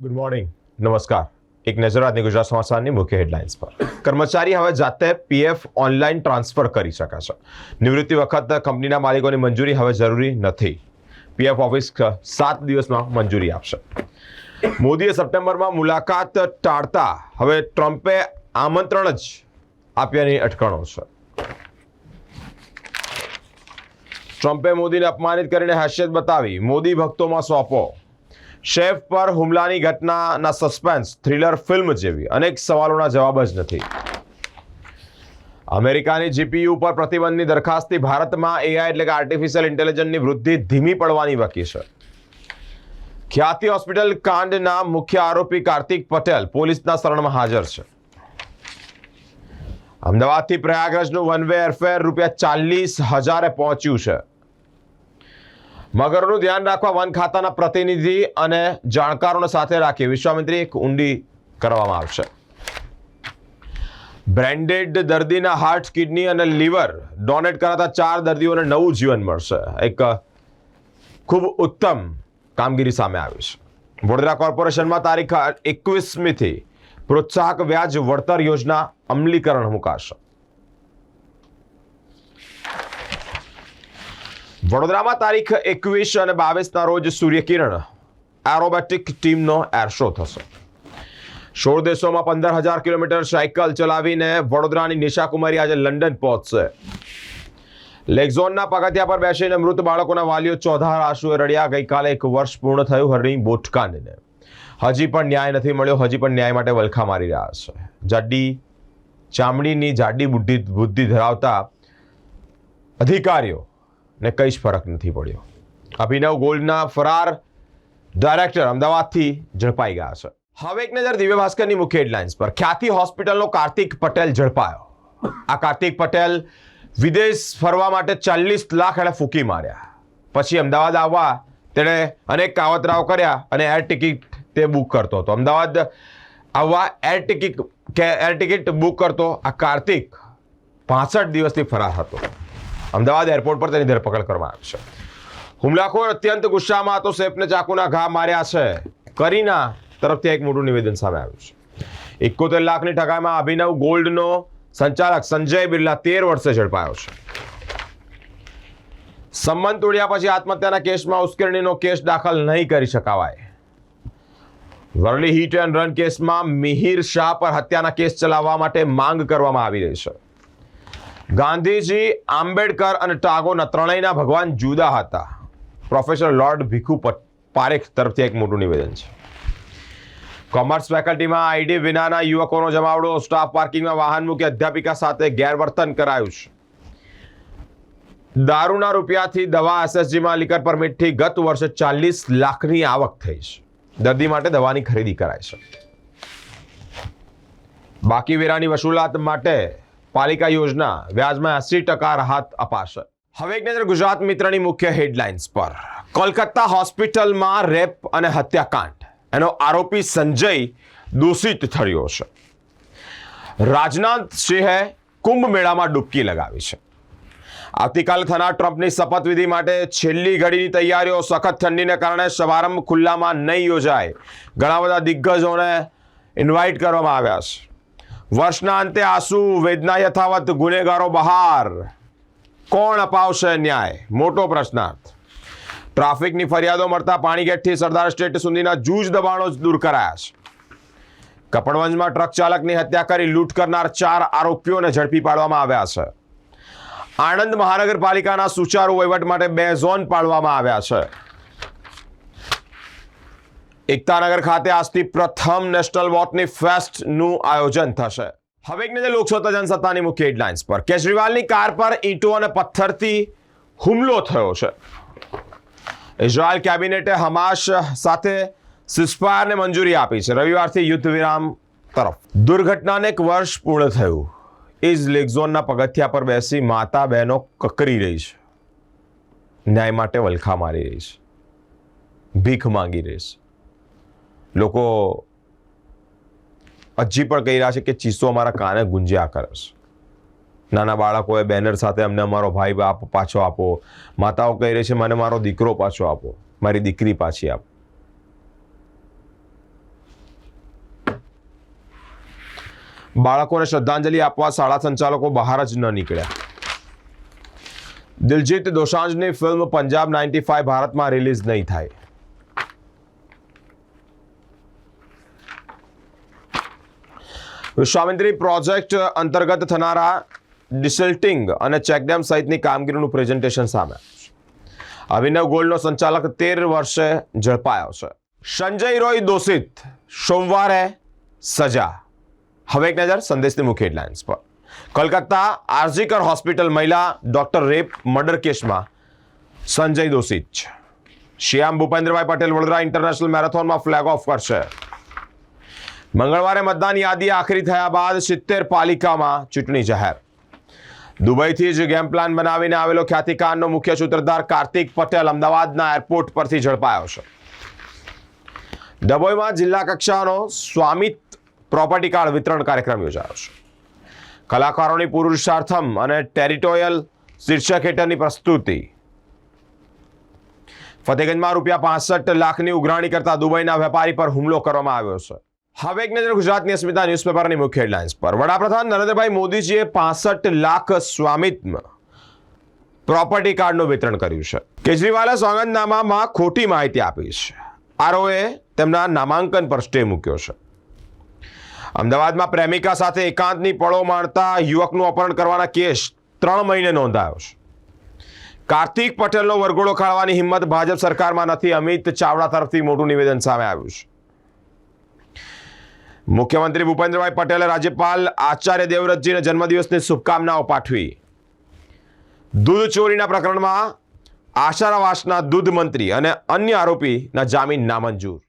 Good morning નમસ્કાર. એક નજર આજની ગુજરાત સમાચારની મુખ્ય હેડલાઇન્સ પર. કર્મચારી હવે જાતે પીએફ ઓનલાઈન ટ્રાન્સફર કરી શકે છે. નિવૃત્તિ વખત કંપનીના માલિકોની મંજૂરી હવે જરૂરી નથી. પીએફ ઓફિસ સાત દિવસમાં મંજૂરી આપશે. મોદીએ સપ્ટેમ્બરમાં મુલાકાત ટાળતા હવે ટ્રમ્પે આમંત્રણ જ આપ્યાની અટકણો છે. ટ્રમ્પે મોદીને અપમાનિત કરીને હાસ્યત બતાવી. મોદી ભક્તોમાં સોંપો. શેફ પર હુમલાની ઘટનાના સસ્પેન્સ થ્રિલર ફિલ્મ જેવી અનેક સવાલોના જવાબ જ નથી. અમેરિકાની જીપીયુ પર પ્રતિબંધની દરખાસ્તથી ભારતમાં એઆઈ એટલે કે આર્ટિફિશિયલ ઇન્ટેલિજન્સની વૃદ્ધિ ધીમી પડવાની વકી છે. ખ્યાતિ હોસ્પિટલ કાંડના મુખ્ય આરોપી કાર્તિક પટેલ પોલીસના શરણમાં હાજર છે. અમદાવાદથી પ્રયાગરાજનું વન વે એરફેર રૂપિયા ચાલીસ હજારે પહોંચ્યું છે. મગરનું ધ્યાન રાખવા વન ખાતાના પ્રતિનિધિ અને જાણકારોને સાથે રાખી વિશ્વામિત્રી એક ઊંડી કરવામાં આવશે. બ્રેન્ડેડ દર્દીના હાર્ટ, કિડની અને લીવર ડોનેટ કરાતા ચાર દર્દીઓને નવું જીવન મળશે. એક ખૂબ ઉત્તમ કામગીરી સામે આવી છે. વડોદરા કોર્પોરેશનમાં તારીખ એકવીસમીથી પ્રોત્સાહક વ્યાજ વળતર યોજના અમલીકરણ મુકાશે. વડોદરામાં તારીખ એકવીસ અને બાવીસના રોજ સૂર્યકિરણ. એરોબેટિક ટીમનો એર શો થશે. સોળ દેશોમાં પંદર હજાર કિલોમીટર સાયકલ ચલાવીને વડોદરાની નિશાકુમારી આજે લંડન પહોંચશે. લેગઝોનના પગથિયા પર બેસીને મૃત બાળકોના વાલીઓ ચોધાર આંસુએ રડ્યા. ગઈકાલે એક વર્ષ પૂર્ણ થયું હરણી બોટકાંડને હજી પણ ન્યાય નથી મળ્યો. હજી પણ ન્યાય માટે વલખા મારી રહ્યા છે. જાડી ચામડીની જાડી બુદ્ધિ બુદ્ધિ ધરાવતા અધિકારીઓ ને કંઈ જ ફરક નથી પડ્યો. અભિનવ ગોલ્ડના ફરાર ડાયરેક્ટર અમદાવાદથી ઝડપાઈ ગયા છે. હવે એક નજર દિવ્ય ભાસ્કરની મુખ્ય હેડલાઇન્સ પર. ખ્યાતિ હોસ્પિટલનો કાર્તિક પટેલ ઝડપાયો. આ કાર્તિક પટેલ વિદેશ ફરવા માટે ચાલીસ લાખ એણે ફૂંકી માર્યા. પછી અમદાવાદ આવવા તેણે અનેક કાવતરાઓ કર્યા અને એર ટિકિટ તે બુક કરતો હતો. અમદાવાદ આવવા એર ટિકિટ કે એર ટિકિટ બુક કરતો આ કાર્તિક પાસઠ દિવસથી ફરાર હતો. અમદાવાદ એરપોર્ટ પર તેની ધરપકડ કરવામાં આવી છે. હુમલાખોર અત્યંત ગુસ્સામાં હતો સેફને ચાકુના ઘા માર્યા છે. કરીના તરફથી એક મોટું નિવેદન સામે આવ્યું છે. એકોતેર લાખની ઠગાઈમાં અભિનવ ગોલ્ડનો સંચાલક સંજય બિરલા તેર વર્ષે ઝડપાયો છે. સંબંધ તોડ્યા પછી આત્મહત્યાના કેસમાં ઉશ્કેરણીનો કેસ દાખલ નહીં કરી શકાવાય. વરલી હિટ એન્ડ રન કેસમાં મિહિર શાહ પર હત્યાના કેસ ચલાવવા માટે માંગ કરવામાં આવી રહી છે. ગાંધીજી, આંબેડકર અને ટાગોરના ત્રણેયના ભગવાન જુદા હતા. પ્રોફેસર લોર્ડ ભીખુ પારેખ તરફથી એક મોટું નિવેદન છે. કોમર્સ ફેકલ્ટીમાં આઈડી વિનાના યુવકોનો જમાવડો, સ્ટાફ પાર્કિંગમાં વાહન મૂકી અધ્યાપિકા સાથે ગેરવર્તન કરાયું છે. દારૂના રૂપિયાથી દવા એસએસજીમાં લીકર પરમિટથી ગત વર્ષે ચાલીસ લાખની આવક થઈ છે. દર્દી માટે દવાની ખરીદી કરાય છે. બાકી વેરાની વસૂલાત માટે પાલિકા યોજના વ્યાજમાં એસી ટકા રાહત અપાશે. હવે એક નજર ગુજરાત મિત્રની મુખ્ય હેડલાઇન્સ પર. કોલકાતા હોસ્પિટલમાં રેપ અને હત્યાકાંડ. એનો આરોપી સંજય દૂષિત થયો છે. રાજનાથ સિંહે કુંભ મેળામાં ડૂબકી લગાવી છે. આવતીકાલે થનાર ટ્રમ્પની શપથવિધિ માટે છેલ્લી ઘડીની તૈયારીઓ સખત ઠંડીને કારણે સમારંભ ખુલ્લામાં નહીં યોજાય. ઘણા બધા દિગ્ગજોને ઇન્વાઇટ કરવામાં આવ્યા છે. વર્ષના અંતે આંસુ, વેદના યથાવત, ગુનેગારો બહાર. કોણ અપાવશે ન્યાય? મોટો પ્રશ્નાર્થ. ટ્રાફિકની ફરિયાદો મળતા પાણીગેટથી સરદાર સ્ટેટ સુધીના જૂજ દબાણો જ દૂર કરાયા છે. કપડવંજમાં ટ્રક ચાલકની હત્યા કરી લૂંટ કરનાર ચાર આરોપીઓને ઝડપી પાડવામાં આવ્યા છે. આણંદ મહાનગરપાલિકાના સુચારુ વહીવટ માટે બે ઝોન પાડવામાં આવ્યા છે. એકતાનગર ખાતે આજથી પ્રથમ નેશનલ વોટની ફેસ્ટનું આયોજન થશે. હવે એક નજર લોકસત્તા જનસત્તાની મુખ્ય હેડલાઇન્સ પર. કેજરીવાલની કાર પર ઈંટો અને પથ્થરથી હુમલો થયો છે. ઇઝરાયલ કેબિનેટે હમાસ સાથે સિસ્ફાયરને મંજૂરી આપી છે. રવિવારથી યુદ્ધ વિરામ તરફ. દુર્ઘટનાને એક વર્ષ પૂર્ણ થયું. ઇઝ લેગઝોનના પગથિયા પર બેસી માતા બહેનો કકરી રહી છે. ન્યાય માટે વલખા મારી રહી છે. ભીખ માંગી રહી છે. લોકો હજી પણ કહી રહ્યા છે કે ચીસો અમારા કાને ગુંજ્યા કરે છે. નાના બાળકોએ બેનર સાથે અમને અમારો ભાઈ બાપ પાછો આપો. માતાઓ કહી રહી છે, મને મારો દીકરો પાછો આપો. મારી દીકરી પાછી આપો. બાળકોને શ્રદ્ધાંજલિ આપવા શાળા સંચાલકો બહાર જ ન નીકળ્યા. દિલજીત દોસાંજની ફિલ્મ પંજાબ નાઇન્ટી ફાઇવ ભારતમાં રિલીઝ નહીં થાય. વિશ્વામિત્રી પ્રોજેક્ટ અંતર્ગત થનારા ડિસલ્ટિંગ અને ચેકડેમ સહિતની કામગીરીનું પ્રેઝન્ટેશન સામે. અભિનવ ગોલ્ડનો સંચાલક તેર વર્ષે ઝડપાયો છે. સંજય રોય દોષિત. સોમવારે સજા. હવે એક નજર સંદેશની મુખ્ય હેડલાઇન્સ પર. કલકત્તા આરજીકર હોસ્પિટલ મહિલા ડોક્ટર રેપ મર્ડર કેસમાં સંજય દોષિત છે. શ્યામ ભૂપેન્દ્રભાઈ પટેલ વડોદરા ઇન્ટરનેશનલ મેરેથોનમાં ફ્લેગ ઓફ કરશે. મંગળવારે મતદાન યાદી આખરી થયા બાદ સિત્તેર પાલિકામાં ચૂંટણી જાહેર. દુબઈથી જ ગેમ પ્લાન બનાવીને આવેલો ખ્યાતિકાનનો મુખ્ય સૂત્રધાર કાર્તિક પટેલ અમદાવાદના એરપોર્ટ પરથી ઝડપાયો છે. ડભોઈમાં જિલ્લા કક્ષાનો સ્વામિત પ્રોપર્ટી કાર્ડ વિતરણ કાર્યક્રમ યોજાયો છે. કલાકારોની પુરુષાર્થમ અને ટેરિટોરિયલ શીર્ષક હેઠળની પ્રસ્તુતિ. ફતેગંજમાં રૂપિયા પાસઠ લાખની ઉઘરાણી કરતા દુબઈના વેપારી પર હુમલો કરવામાં આવ્યો છે. હવે એક નજર ગુજરાતની અસ્મિતા ન્યૂઝપેપરની મુખ્ય હેડલાઇન્સ પર. વડાપ્રધાન નરેન્દ્રભાઈ મોદીજીએ પાસઠ લાખ સ્વામિત્વ પ્રોપર્ટી કાર્ડનું વિતરણ કર્યું છે. કેજરીવાલે સોગંદનામામાં ખોટી માહિતી આપી છે. આરઓએ તેમના નામાંકન પર સ્ટે મૂક્યો છે. અમદાવાદમાં પ્રેમિકા સાથે એકાંતની પળો માણતા યુવકનું અપહરણ કરવાના કેસ ત્રણ મહિને નોંધાયો છે. કાર્તિક પટેલનો વરઘોડો ખાળવાની હિંમત ભાજપ સરકારમાં નથી. અમિત ચાવડા તરફથી મોટું નિવેદન સામે આવ્યું છે. મુખ્યમંત્રી ભૂપેન્દ્રભાઈ પટેલે રાજ્યપાલ આચાર્ય દેવવ્રતજીને જન્મદિવસની શુભકામનાઓ પાઠવી. દૂધ ચોરીના પ્રકરણમાં આશારાવાસના દૂધ મંત્રી અને અન્ય આરોપીના જામીન નામંજૂર.